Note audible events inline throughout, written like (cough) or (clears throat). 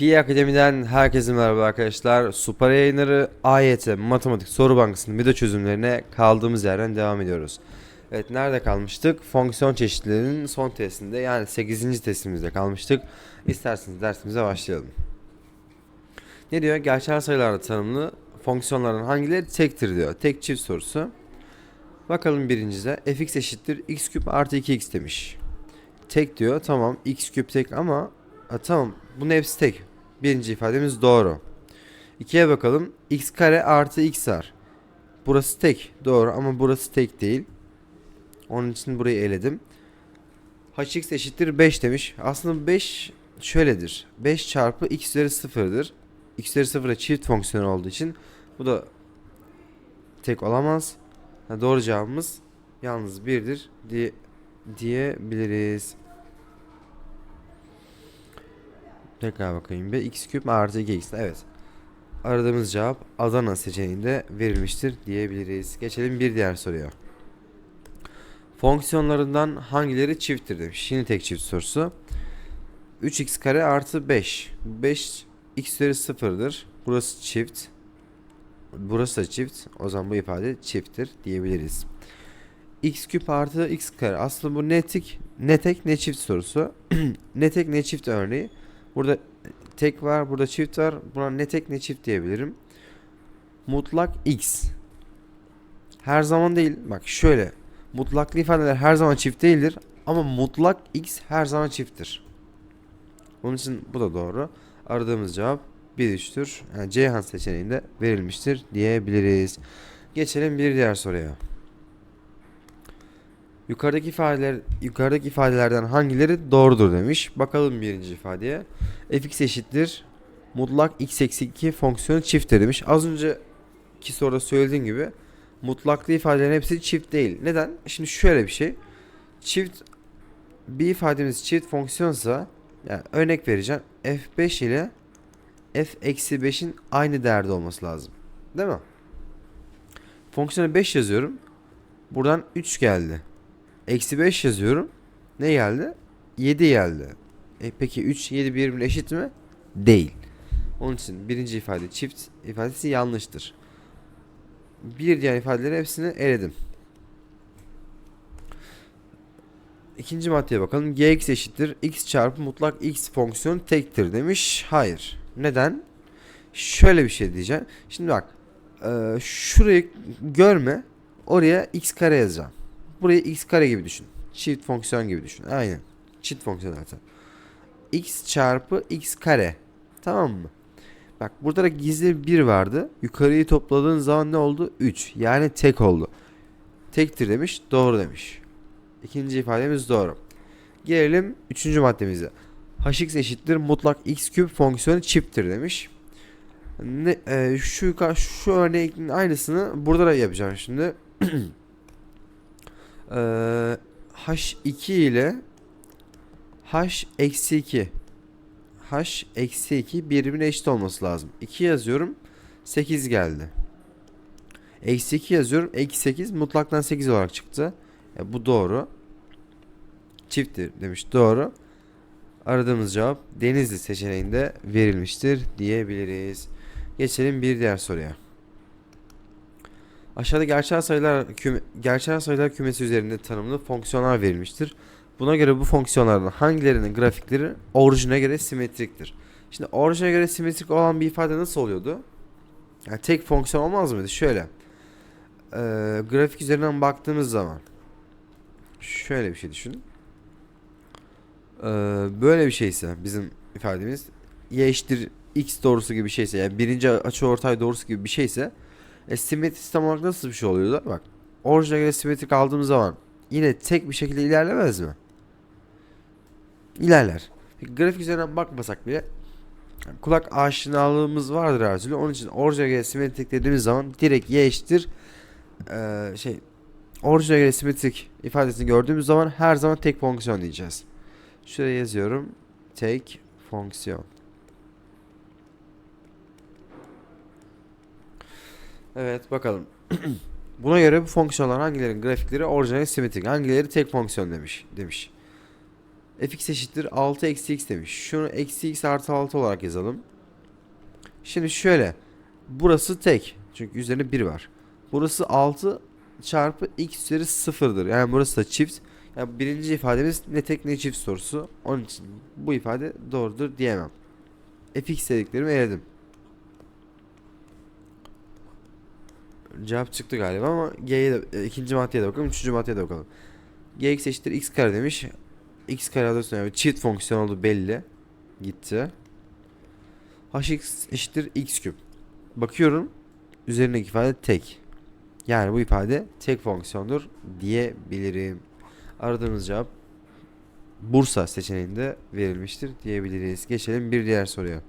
Pi Akademi'den herkese merhaba arkadaşlar. Super yayınları AYT Matematik Soru Bankası'nın video çözümlerine kaldığımız yerden devam ediyoruz. Evet nerede kalmıştık? Fonksiyon çeşitlerinin son testinde yani 8. testimizde kalmıştık. İsterseniz dersimize başlayalım. Ne diyor? Gerçel sayılarla tanımlı fonksiyonların hangileri tektir diyor. Tek çift sorusu. Bakalım birincide fx eşittir x küp artı 2x demiş. Tek diyor tamam x küp tek ama ha, tamam bunun hepsi tek. Birinci ifademiz doğru. İkiye bakalım x kare artı x var. Burası tek doğru ama burası tek değil. Onun için burayı eledim. hx eşittir 5 demiş. Aslında 5 şöyledir. 5 çarpı x üzeri 0'dır. x üzeri 0'a çift fonksiyon olduğu için bu da tek olamaz. Ha, doğru cevabımız yalnız 1'dir diye diyebiliriz. Tekrar bakayım bir x küp artı 2x. Evet. Aradığımız cevap Adana seçeneğinde verilmiştir diyebiliriz. Geçelim bir diğer soruya. Fonksiyonlarından hangileri çifttir demiş. Şimdi tek çift sorusu. 3x kare artı 5. 5 x üzeri 0'dır. Burası çift. Burası da çift. O zaman bu ifade çifttir diyebiliriz. x küp artı x kare. Aslında bu ne tek ne tek ne çift sorusu. (clears throat) ne tek ne çift örneği. Burada tek var, burada çift var. Buna ne tek ne çift diyebilirim. Mutlak x. Her zaman değil. Bak şöyle. Mutlaklı ifadeler her zaman çift değildir. Ama mutlak x her zaman çifttir. Onun için bu da doğru. Aradığımız cevap 1 3'tür. Yani Ceyhan seçeneğinde verilmiştir diyebiliriz. Geçelim bir diğer soruya. Yukarıdaki ifadeler yukarıdaki ifadelerden hangileri doğrudur demiş. Bakalım birinci ifadeye. fx eşittir mutlak x eksi 2 fonksiyonu çifttir demiş. Az önceki soruda söylediğim gibi mutlaklı ifadelerin hepsi çift değil. Neden? Şimdi şöyle bir şey. Çift bir ifademiz çift fonksiyonsa yani örnek vereceğim. f5 ile f eksi 5'in aynı değerde olması lazım. Değil mi? Fonksiyona 5 yazıyorum. Buradan 3 geldi. Eksi 5 yazıyorum. Ne geldi? 7 geldi. E peki 3, 7 birbirine eşit mi? Değil. Onun için birinci ifade çift ifadesi yanlıştır. Bir diğer ifadeleri hepsini eledim. İkinci maddeye bakalım. gx eşittir x çarpı mutlak x fonksiyonu tektir demiş. Hayır. Neden? Şöyle bir şey diyeceğim. Şimdi bak. E, şurayı görme. Oraya x kare yazacağım. Burayı x kare gibi düşün. Çift fonksiyon gibi düşün. Aynen. Çift fonksiyon zaten. x çarpı x kare. Tamam mı? Bak burada da gizli bir vardı. Yukarıyı topladığın zaman ne oldu? 3. Yani tek oldu. Tektir demiş. Doğru demiş. İkinci ifademiz doğru. Gelelim üçüncü maddemize. hx eşittir mutlak x küp fonksiyonu çifttir demiş. Ne, e, şu şu örneğin aynısını burada da yapacağım şimdi. (clears throat) Eee, H2 ile H eksi 2 H eksi 2 birbirine eşit olması lazım. 2 yazıyorum 8 geldi. Eksi 2 yazıyorum eksi 8 mutlaktan 8 olarak çıktı. Ya bu doğru. Çifttir demiş doğru. Aradığımız cevap Denizli seçeneğinde verilmiştir diyebiliriz. Geçelim bir diğer soruya. Aşağıda gerçel sayılar küme, gerçel sayılar kümesi üzerinde tanımlı fonksiyonlar verilmiştir. Buna göre bu fonksiyonlardan hangilerinin grafikleri orijine göre simetriktir. Şimdi orijine göre simetrik olan bir ifade nasıl oluyordu? Yani tek fonksiyon olmaz mıydı? Şöyle. Ee, grafik üzerinden baktığımız zaman şöyle bir şey düşünün. Ee, böyle bir şeyse bizim ifademiz y eşittir x doğrusu gibi bir şeyse yani birinci açıortay doğrusu gibi bir şeyse e, simetri tam olarak nasıl bir şey oluyordu? Bak orijine göre simetrik aldığımız zaman yine tek bir şekilde ilerlemez mi? İlerler. Peki, grafik üzerinden bakmasak bile kulak aşinalığımız vardır her türlü. Onun için orijine göre simetrik dediğimiz zaman direkt y eşittir eee, şey orijine göre simetrik ifadesini gördüğümüz zaman her zaman tek fonksiyon diyeceğiz. Şuraya yazıyorum. Tek fonksiyon. Evet bakalım. (clears throat) Buna göre bu fonksiyonlar hangilerinin grafikleri orijinal simetrik, hangileri tek fonksiyon demiş demiş. fx eşittir 6 eksi x demiş. Şunu eksi x artı 6 olarak yazalım. Şimdi şöyle. Burası tek. Çünkü üzerine 1 var. Burası 6 çarpı x üzeri 0'dır. Yani burası da çift. Yani birinci ifademiz ne tek ne çift sorusu. Onun için bu ifade doğrudur diyemem. fx dediklerimi eledim. Cevap çıktı galiba ama G'ye de, e, ikinci maddeye de bakalım, üçüncü maddeye de bakalım. Gx eşittir x kare demiş. x kare üstüne yani çift fonksiyon oldu belli. Gitti. hx eşittir x küp. Bakıyorum üzerindeki ifade tek. Yani bu ifade tek fonksiyondur diyebilirim. Aradığımız cevap Bursa seçeneğinde verilmiştir diyebiliriz. Geçelim bir diğer soruya.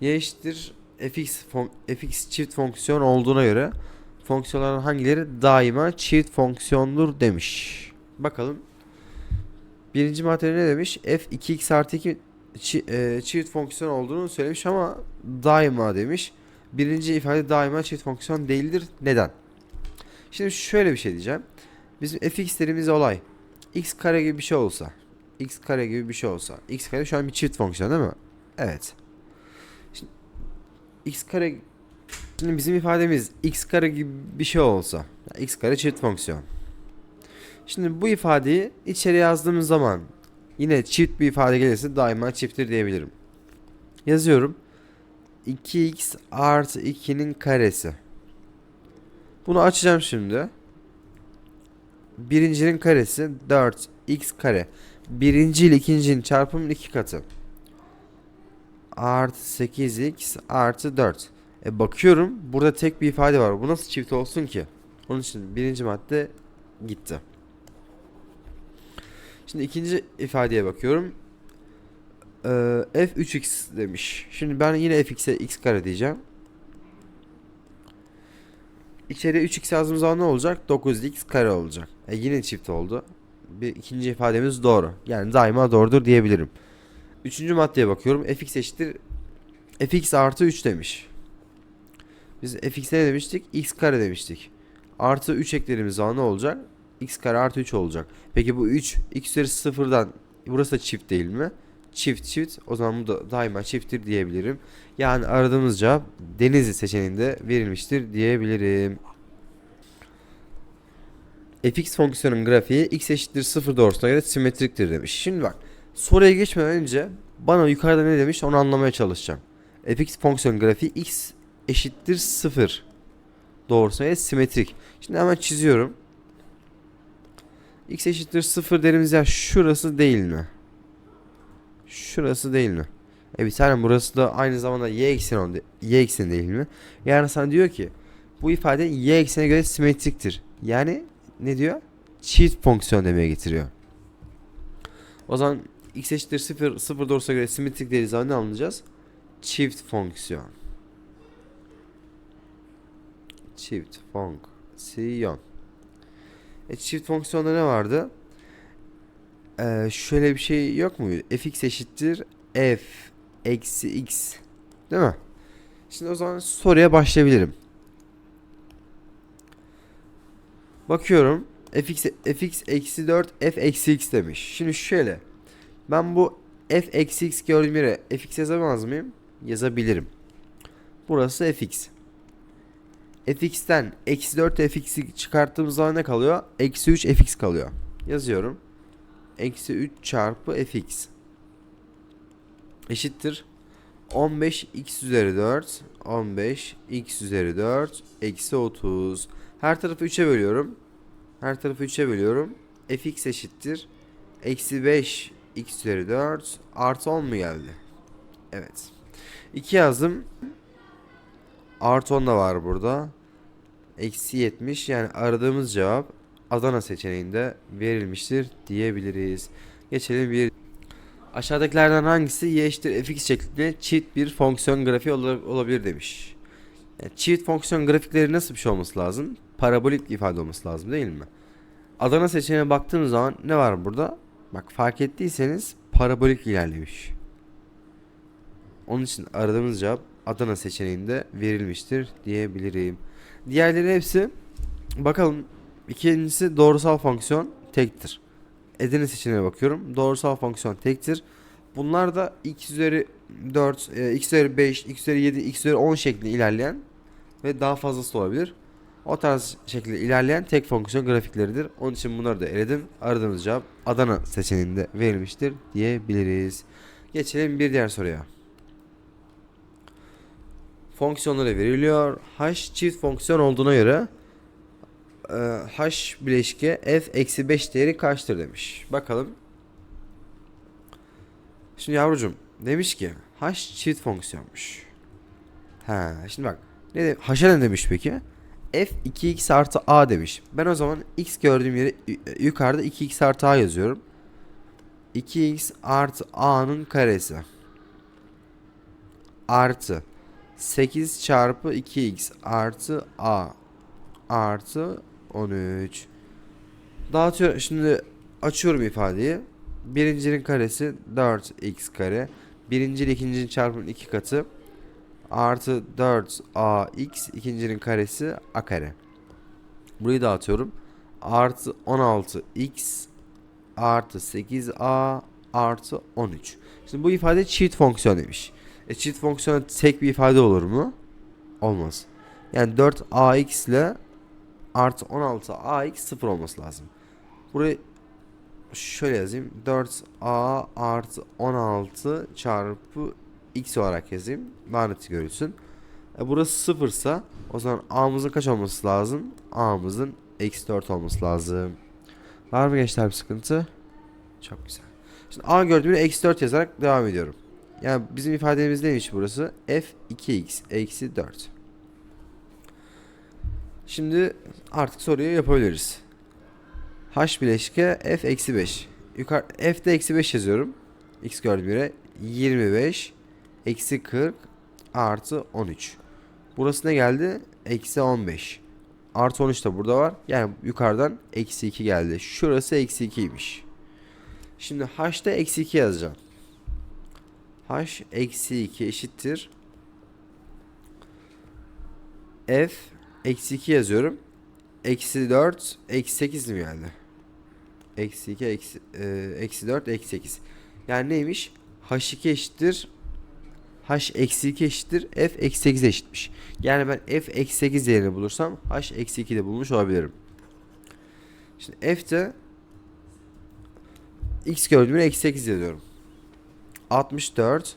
y eşittir fx, fon- fx çift fonksiyon olduğuna göre fonksiyonların hangileri daima çift fonksiyondur demiş. Bakalım. Birinci maddede ne demiş? f 2x artı 2 çi- e, çift fonksiyon olduğunu söylemiş ama daima demiş. Birinci ifade daima çift fonksiyon değildir. Neden? Şimdi şöyle bir şey diyeceğim. Bizim fx dediğimiz olay x kare gibi bir şey olsa x kare gibi bir şey olsa x kare şu an bir çift fonksiyon değil mi? Evet. X kare şimdi bizim ifademiz x kare gibi bir şey olsa x kare çift fonksiyon. Şimdi bu ifadeyi içeri yazdığımız zaman yine çift bir ifade gelirse daima çifttir diyebilirim. Yazıyorum. 2x artı 2'nin karesi. Bunu açacağım şimdi. Birincinin karesi 4x kare. Birinci ile ikincinin çarpımının iki katı. Artı 8x artı 4. E bakıyorum burada tek bir ifade var. Bu nasıl çift olsun ki? Onun için birinci madde gitti. Şimdi ikinci ifadeye bakıyorum. Ee, f 3x demiş. Şimdi ben yine fx'e x kare diyeceğim. İçeriye 3x yazdığımız zaman ne olacak? 9x kare olacak. E yine çift oldu. Bir ikinci ifademiz doğru. Yani daima doğrudur diyebilirim. Üçüncü maddeye bakıyorum. fx eşittir fx artı 3 demiş. Biz fx'e ne demiştik? x kare demiştik. Artı 3 eklediğimiz zaman ne olacak? x kare artı 3 olacak. Peki bu 3 x üzeri sıfırdan burası da çift değil mi? Çift çift o zaman bu da daima çifttir diyebilirim. Yani aradığımız cevap Denizli seçeneğinde verilmiştir diyebilirim. fx fonksiyonun grafiği x eşittir 0 doğrusuna göre simetriktir demiş. Şimdi bak soruya geçmeden önce bana yukarıda ne demiş onu anlamaya çalışacağım. fx fonksiyonun grafiği x eşittir 0 doğrusuna göre simetrik. Şimdi hemen çiziyorum. x eşittir 0 dediğimiz yer şurası değil mi? Şurası değil mi? E bir tane burası da aynı zamanda y ekseni. Y ekseni değil mi? Yani sana diyor ki bu ifade y eksenine göre simetriktir. Yani ne diyor? Çift fonksiyon demeye getiriyor. O zaman x eşittir 0 0 doğrusuna göre simetrik dediği zaman ne anlayacağız? Çift fonksiyon. Çift fonksiyon. E çift fonksiyonda ne vardı? Ee, şöyle bir şey yok mu? fx eşittir f eksi x. Değil mi? Şimdi o zaman soruya başlayabilirim. Bakıyorum. fx, fx eksi 4 f eksi x demiş. Şimdi şöyle. Ben bu f eksi x gördüğüm yere fx yazamaz mıyım? Yazabilirim. Burası fx. fx'ten eksi 4 fx'i çıkarttığımız zaman ne kalıyor? Eksi 3 fx kalıyor. Yazıyorum. Eksi 3 çarpı fx eşittir 15 x üzeri 4 15 x üzeri 4 eksi 30 her tarafı 3'e bölüyorum her tarafı 3'e bölüyorum fx eşittir eksi 5 x üzeri 4 artı 10 mu geldi evet 2 yazdım artı 10 da var burada eksi 70 yani aradığımız cevap Adana seçeneğinde verilmiştir diyebiliriz geçelim bir Aşağıdakilerden hangisi y eşittir fx şeklinde çift bir fonksiyon grafiği ola- olabilir demiş. Yani çift fonksiyon grafikleri nasıl bir şey olması lazım? Parabolik ifade olması lazım değil mi? Adana seçeneğine baktığımız zaman ne var burada? Bak fark ettiyseniz parabolik ilerlemiş. Onun için aradığımız cevap Adana seçeneğinde verilmiştir diyebilirim. Diğerleri hepsi bakalım ikincisi doğrusal fonksiyon tektir. Edirne seçeneğine bakıyorum. Doğrusal fonksiyon tektir. Bunlar da x üzeri 4, e, x üzeri 5, x üzeri 7, x üzeri 10 şeklinde ilerleyen ve daha fazlası olabilir. O tarz şekilde ilerleyen tek fonksiyon grafikleridir. Onun için bunları da eledim. Aradığımız cevap Adana seçeneğinde verilmiştir diyebiliriz. Geçelim bir diğer soruya. Fonksiyonları veriliyor. H çift fonksiyon olduğuna göre e, H bileşke f eksi 5 değeri kaçtır demiş. Bakalım. Şimdi yavrucum demiş ki H çift fonksiyonmuş. Ha, şimdi bak. Ne de, H'a ne demiş peki? F 2x artı a demiş. Ben o zaman x gördüğüm yere yu- yukarıda 2x artı a yazıyorum. 2x artı a'nın karesi. Artı 8 çarpı 2x artı a artı 13. Dağıtıyorum. Şimdi açıyorum ifadeyi. Birincinin karesi 4x kare. Birinci ile ikincinin çarpımının iki katı. Artı 4ax ikincinin karesi a kare. Burayı dağıtıyorum. Artı 16x artı 8a artı 13. Şimdi bu ifade çift fonksiyon demiş. E çift fonksiyon tek bir ifade olur mu? Olmaz. Yani 4ax ile artı 16ax sıfır olması lazım. Burayı şöyle yazayım. 4a artı 16 çarpı x olarak yazayım. Net görülsün. E burası sıfırsa o zaman a'mızın kaç olması lazım? a'mızın eksi 4 olması lazım. Var mı gençler bir sıkıntı? Çok güzel. Şimdi a gördüğümde eksi 4 yazarak devam ediyorum. Yani bizim ifademiz neymiş burası? f 2x eksi 4. Şimdi artık soruyu yapabiliriz. h bileşke f eksi 5. Yukarı f'de eksi 5 yazıyorum. x gördüğüm yere 25 eksi 40 artı 13. Burası ne geldi? Eksi 15. Artı 13 de burada var. Yani yukarıdan eksi 2 geldi. Şurası eksi 2'ymiş. Şimdi h'da eksi 2 yazacağım. h eksi 2 eşittir. f eksi 2 yazıyorum. Eksi 4 eksi 8 mi geldi? Eksi 2 eksi, e, eksi 4 eksi 8. Yani neymiş? h2 eşittir h eksi 2 eşittir f eksi 8 eşitmiş. Yani ben f eksi 8 değerini bulursam h eksi 2 de bulmuş olabilirim. Şimdi f de x gördüğümde eksi 8 yazıyorum. 64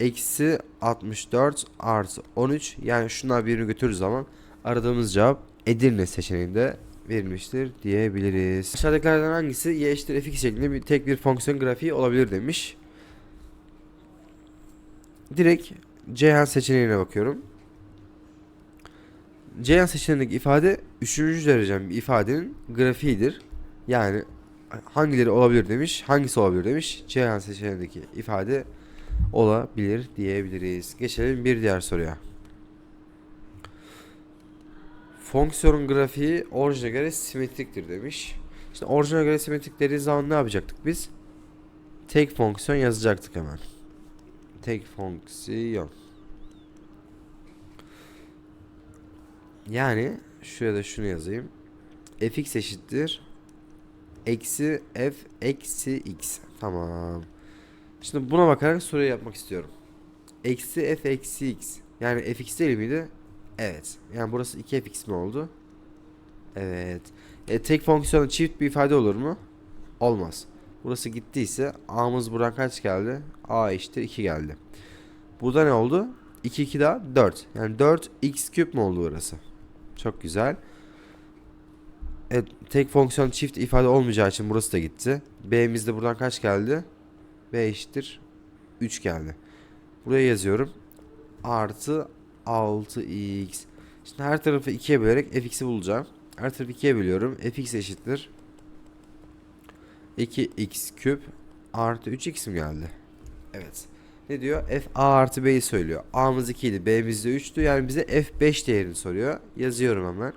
eksi 64 artı 13 yani şunlar birini götürür zaman aradığımız cevap Edirne seçeneğinde verilmiştir diyebiliriz. Aşağıdakilerden hangisi y eşittir f2 şeklinde bir tek bir fonksiyon grafiği olabilir demiş. Direkt Ceyhan seçeneğine bakıyorum. Ceyhan seçeneğindeki ifade 3. derecen bir ifadenin grafiğidir. Yani hangileri olabilir demiş, hangisi olabilir demiş. Ceyhan seçeneğindeki ifade olabilir diyebiliriz. Geçelim bir diğer soruya. Fonksiyonun grafiği orijine göre simetriktir demiş. İşte orijine göre simetrik dediği zaman ne yapacaktık biz? Tek fonksiyon yazacaktık hemen. Tek fonksiyon. Yani şuraya da şunu yazayım. fx eşittir. Eksi f eksi x. Tamam. Şimdi buna bakarak soruyu yapmak istiyorum. Eksi f eksi x. Yani fx değil miydi? Evet. Yani burası 2fx mi oldu? Evet. E, tek fonksiyon çift bir ifade olur mu? Olmaz. Burası gittiyse a'mız buradan kaç geldi? a eşittir 2 geldi. Burada ne oldu? 2 2 daha 4. Yani 4 x küp mü oldu burası? Çok güzel. Evet, tek fonksiyon çift ifade olmayacağı için burası da gitti. B'miz de buradan kaç geldi? B eşittir 3 geldi. Buraya yazıyorum. Artı 6x. Şimdi her tarafı 2'ye bölerek fx'i bulacağım. Her tarafı 2'ye bölüyorum. fx eşittir 2x küp artı 3x mi geldi? Evet. Ne diyor? f a artı b'yi söylüyor. a'mız 2 idi. b'miz de 3'tü. Yani bize f5 değerini soruyor. Yazıyorum hemen.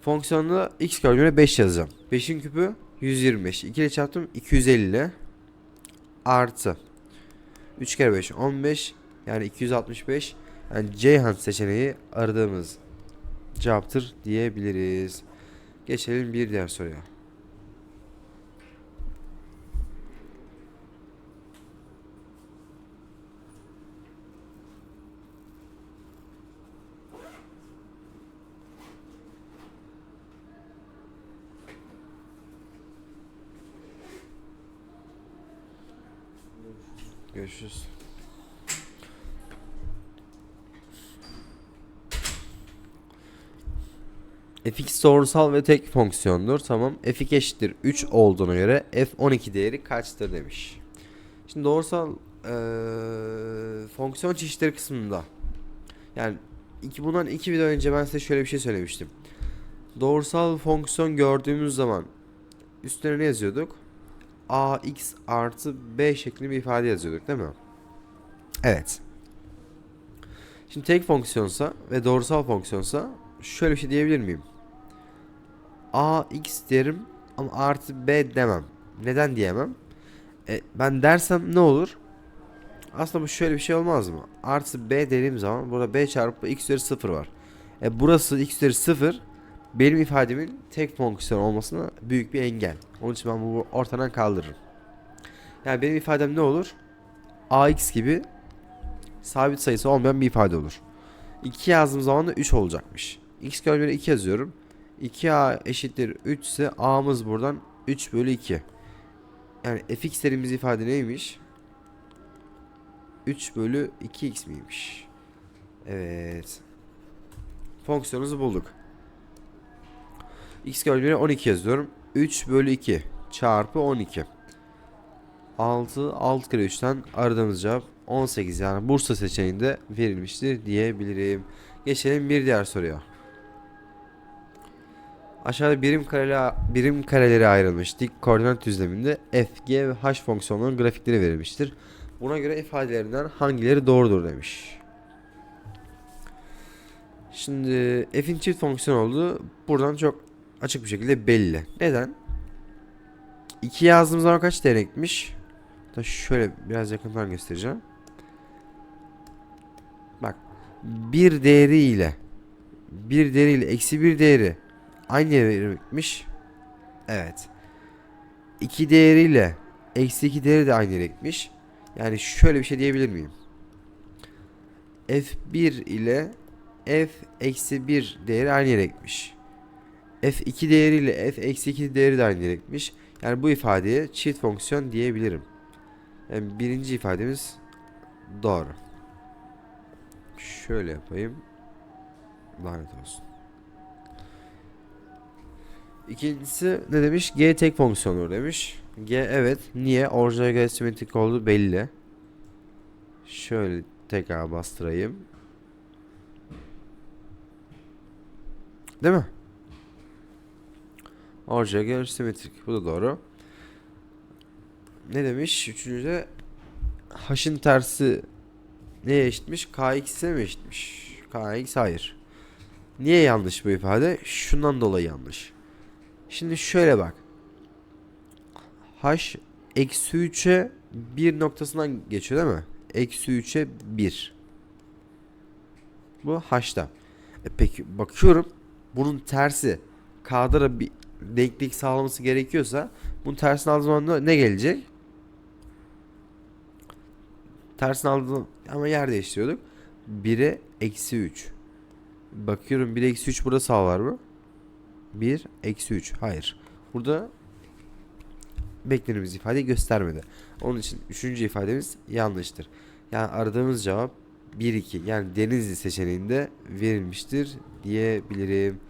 Fonksiyonda x gördüğümde 5 yazacağım. 5'in küpü 125. 2 ile çarptım 250 artı 3 kere 5 15 yani 265 yani Ceyhan seçeneği aradığımız cevaptır diyebiliriz. Geçelim bir diğer soruya. Görüşürüz. Fx doğrusal ve tek fonksiyondur. Tamam. f2 eşittir 3 olduğuna göre f12 değeri kaçtır demiş. Şimdi doğrusal eee, fonksiyon çeşitleri kısmında yani iki, bundan iki video önce ben size şöyle bir şey söylemiştim. Doğrusal fonksiyon gördüğümüz zaman üstlerine ne yazıyorduk? ax artı b şeklinde bir ifade yazıyorduk değil mi? Evet. Şimdi tek fonksiyonsa ve doğrusal fonksiyonsa şöyle bir şey diyebilir miyim? Ax derim ama artı b demem. Neden diyemem? E, ben dersem ne olur? Aslında bu şöyle bir şey olmaz mı? Artı b dediğim zaman burada b çarpı x üzeri 0 var. E burası x üzeri 0 benim ifademin tek fonksiyon olmasına büyük bir engel. Onun için ben bu ortadan kaldırırım. Yani benim ifadem ne olur? ax gibi sabit sayısı olmayan bir ifade olur. 2 yazdığım zaman da 3 olacakmış. x bölü 2 yazıyorum. 2a eşittir 3 ise a'mız buradan 3 bölü 2. Yani fx dediğimiz ifade neymiş? 3 bölü 2x miymiş? Evet. Fonksiyonumuzu bulduk. x bölü 12 yazıyorum. 3 bölü 2 çarpı 12. 6, 6 kere 3'ten aradığımız cevap 18 yani Bursa seçeneğinde verilmiştir diyebilirim. Geçelim bir diğer soruya. Aşağıda birim kareleri, birim kareleri ayrılmış dik koordinat düzleminde f, g ve h fonksiyonlarının grafikleri verilmiştir. Buna göre ifadelerinden hangileri doğrudur demiş. Şimdi f'in çift fonksiyon olduğu buradan çok açık bir şekilde belli. Neden? 2 yazdığım zaman kaç değer ekmiş? Da şöyle biraz yakından göstereceğim. Bak bir değeri ile bir değeri ile eksi bir değeri aynı yere ekmiş. Evet. 2 değeriyle eksi 2 değeri de aynı yere ekmiş. Yani şöyle bir şey diyebilir miyim? F1 ile F eksi 1 değeri aynı yere ekmiş. F2 değeriyle F eksi 2 değeri de aynı yere ekmiş. Yani bu ifadeye çift fonksiyon diyebilirim. Yani birinci ifademiz doğru. Şöyle yapayım. Lanet olsun. İkincisi ne demiş? G tek fonksiyondur demiş. G evet. Niye? Orijinal göre simetrik olduğu belli. Şöyle tekrar bastırayım. Değil mi? Orijinal göre simetrik. Bu da doğru. Ne demiş? Üçüncüde H'ın tersi neye eşitmiş? KX'e mi eşitmiş? KX hayır. Niye yanlış bu ifade? Şundan dolayı yanlış. Şimdi şöyle bak. H eksi 3'e 1 noktasından geçiyor değil mi? Eksi 3'e 1. Bu H'da. E peki bakıyorum. Bunun tersi K'da da bir denklik sağlaması gerekiyorsa bunun tersini aldığım zaman ne gelecek? Tersini aldığım ama yer değiştiriyorduk. 1'e eksi 3. Bakıyorum 1 eksi 3 burada sağlar mı? 1 eksi 3. Hayır. Burada beklediğimiz ifade göstermedi. Onun için üçüncü ifademiz yanlıştır. Yani aradığımız cevap 1 2 yani Denizli seçeneğinde verilmiştir diyebilirim.